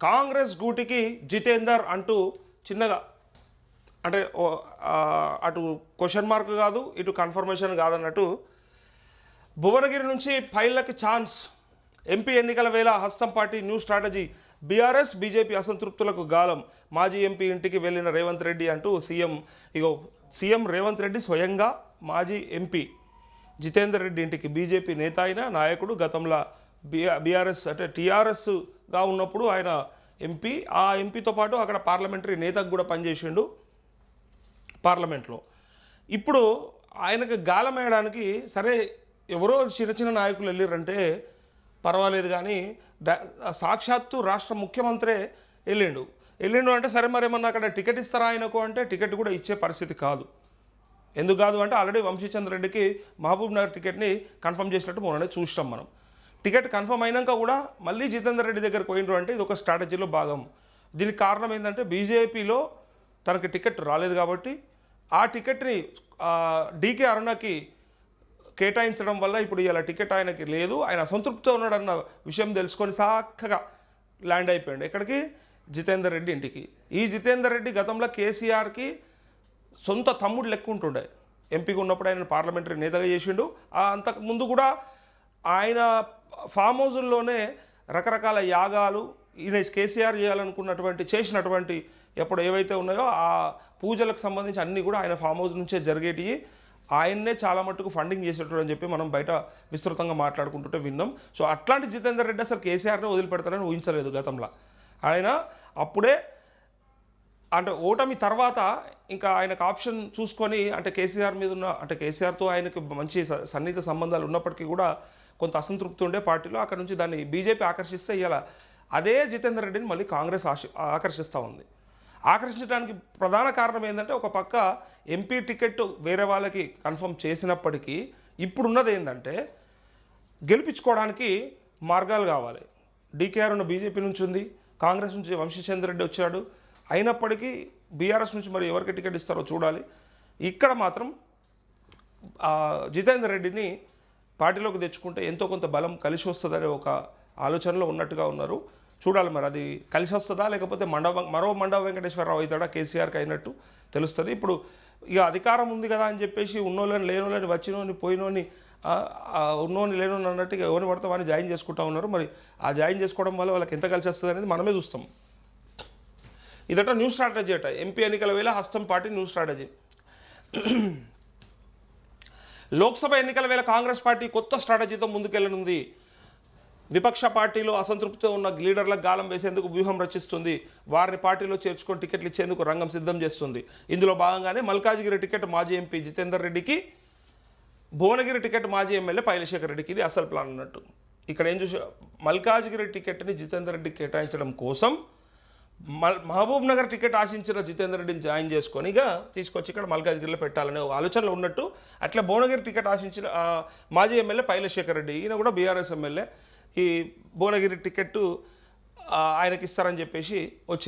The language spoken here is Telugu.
కాంగ్రెస్ గూటికి జితేందర్ అంటూ చిన్నగా అంటే అటు క్వశ్చన్ మార్క్ కాదు ఇటు కన్ఫర్మేషన్ కాదన్నట్టు భువనగిరి నుంచి ఫైళ్ళకి ఛాన్స్. ఎంపీ ఎన్నికల వేళ హస్తం party new strategy. BRS BJP అసంతృప్తులకు గాలం. మాజీ ఎంపీ ఇంటికి వెళ్ళిన రేవంత్ రెడ్డి అంటూ సీఎం ఇగో సీఎం రేవంత్ రెడ్డి స్వయంగా మాజీ ఎంపీ జితేందర్ రెడ్డి ఇంటికి బీజేపీ నేత అయిన నాయకుడు గతంలో బీఆర్ఎస్ అంటే టీఆర్ఎస్గా ఉన్నప్పుడు ఆయన ఎంపీ ఆ ఎంపీతో పాటు అక్కడ పార్లమెంటరీ నేతకు కూడా పనిచేసిండు పార్లమెంట్లో. ఇప్పుడు ఆయనకు గాలం వేయడానికి సరే ఎవరో చిన్న చిన్న నాయకులు వెళ్ళారంటే పర్వాలేదు కానీ సాక్షాత్తు రాష్ట్ర ముఖ్యమంత్రే వెళ్ళిండు. వెళ్ళిండు అంటే సరే మరి ఏమన్నా అక్కడ టికెట్ ఇస్తారా ఆయనకు అంటే టికెట్ కూడా ఇచ్చే పరిస్థితి కాదు. ఎందుకు కాదు అంటే ఆల్రెడీ వంశీచంద్ర రెడ్డికి మహబూబ్ నగర్ టికెట్ని కన్ఫర్మ్ చేసినట్టు మొన్ననే చూసినాం మనం. టికెట్ కన్ఫర్మ్ అయినాక కూడా మళ్ళీ జితేందర్ రెడ్డి దగ్గరకు పోయినరు అంటే ఇది ఒక స్ట్రాటజీలో భాగం. దీనికి కారణం ఏంటంటే బీజేపీలో తనకి టికెట్ రాలేదు కాబట్టి ఆ టికెట్ని డీకే అరుణకి కేటాయించడం వల్ల ఇప్పుడు ఇలా టికెట్ ఆయనకి లేదు. ఆయన అసంతృప్తితో ఉన్నాడన్న విషయం తెలుసుకొని చక్కగా ల్యాండ్ అయిపోయాడు. ఎక్కడికి? జితేందర్ రెడ్డి ఇంటికి. ఈ జితేందర్ రెడ్డి గతంలో కేసీఆర్కి సొంత తమ్ముడు లెక్క ఉంటుండే. ఎంపీగా ఉన్నప్పుడు ఆయన పార్లమెంటరీ నేతగా చేసిండు. అంతకు ముందు కూడా ఆయన ఫామ్ హౌజుల్లోనే రకరకాల యాగాలు ఈయన కేసీఆర్ చేయాలనుకున్నటువంటి చేసినటువంటి ఎప్పుడు ఏవైతే ఉన్నాయో ఆ పూజలకు సంబంధించి అన్నీ కూడా ఆయన ఫామ్ హౌస్ నుంచే జరిగేటివి ఆయన్నే చాలా మట్టుకు ఫండింగ్ చేసేటోడు అని చెప్పి మనం బయట విస్తృతంగా మాట్లాడుకుంటుంటే విన్నాం. సో అట్లాంటి జితేందర్ రెడ్డి అసలు కేసీఆర్ని వదిలిపెడతారని ఊహించలేదు గతంలో. ఆయన అప్పుడే అంటే ఓటమి తర్వాత ఇంకా ఆయనకు ఆప్షన్ చూసుకొని అంటే కేసీఆర్ మీద ఉన్న అంటే కేసీఆర్తో ఆయనకు మంచి స- సన్నిహిత సంబంధాలు ఉన్నప్పటికీ కూడా కొంత అసంతృప్తి ఉండే పార్టీలో అక్కడ నుంచి దాన్ని బీజేపీ ఆకర్షిస్తే ఇవాళ అదే జితేందర్ రెడ్డిని మళ్ళీ కాంగ్రెస్ ఆశ ఆకర్షిస్తూ ఉంది. ఆకర్షించడానికి ప్రధాన కారణం ఏంటంటే ఒక పక్క ఎంపీ టికెట్ వేరే వాళ్ళకి కన్ఫర్మ్ చేసినప్పటికీ ఇప్పుడున్నది ఏంటంటే గెలిపించుకోవడానికి మార్గాలు కావాలి. డీకేఆర్ ఉన్న బీజేపీ నుంచి ఉంది కాంగ్రెస్ నుంచి వంశీచంద్ర రెడ్డి వచ్చాడు. అయినప్పటికీ బీఆర్ఎస్ నుంచి మరి ఎవరికి టికెట్ ఇస్తారో చూడాలి. ఇక్కడ మాత్రం జితేందర్ రెడ్డిని పార్టీలోకి తెచ్చుకుంటే ఎంతో కొంత బలం కలిసి వస్తుందనే ఒక ఆలోచనలో ఉన్నట్టుగా ఉన్నారు. చూడాలి మరి అది కలిసి వస్తుందా లేకపోతే మండవ మరో మండవ వెంకటేశ్వరరావు అవుతాడా? కేసీఆర్కి అయినట్టు తెలుస్తుంది. ఇప్పుడు ఇక అధికారం ఉంది కదా అని చెప్పేసి ఉన్నోళ్ళని లేనోళ్ళని వచ్చినోని పోయినోని ఉన్నోని లేనోని అన్నట్టు ఇక ఎవరిని పడితే వాడిని జాయిన్ చేసుకుంటా ఉన్నారు. మరి ఆ జాయిన్ చేసుకోవడం వల్ల వాళ్ళకి ఎంత కలిసి వస్తుంది అనేది మనమే చూస్తాం. ఇదట న్యూ స్ట్రాటజీ అట. ఎంపీ ఎన్నికల వేళ హస్తం పార్టీ న్యూ స్ట్రాటజీ. లోక్సభ ఎన్నికల వేళ కాంగ్రెస్ పార్టీ కొత్త స్ట్రాటజీతో ముందుకెళ్ళనుంది. విపక్ష పార్టీలో అసంతృప్తితో ఉన్న లీడర్లకు గాలం వేసేందుకు వ్యూహం రచిస్తుంది. వారిని పార్టీలో చేర్చుకొని టికెట్లు ఇచ్చేందుకు రంగం సిద్ధం చేస్తుంది. ఇందులో భాగంగానే మల్కాజ్గిరి టికెట్ మాజీ ఎంపీ జితేందర్ రెడ్డికి భువనగిరి టికెట్ మాజీ ఎమ్మెల్యే పైలశేఖర్ రెడ్డికి ఇది అసలు ప్లాన్ అన్నట్టు. ఇక్కడ ఏం చూసా మల్కాజ్గిరి టికెట్ని జితేందర్ రెడ్డికి కేటాయించడం కోసం మహబూబ్ నగర్ టికెట్ ఆశించిన జితేందర్ రెడ్డిని జాయిన్ చేసుకొని ఇక తీసుకొచ్చి ఇక్కడ మల్కాజ్గిరిలో పెట్టాలనే ఒక ఆలోచనలో ఉన్నట్టు అట్లా భువనగిరి టికెట్ ఆశించిన మాజీ ఎమ్మెల్యే పైలశేఖర్ రెడ్డి ఈయన కూడా బీఆర్ఎస్ ఎమ్మెల్యే ఈ భువనగిరి టికెట్ ఆయనకి ఇస్తారని చెప్పేసి వచ్చి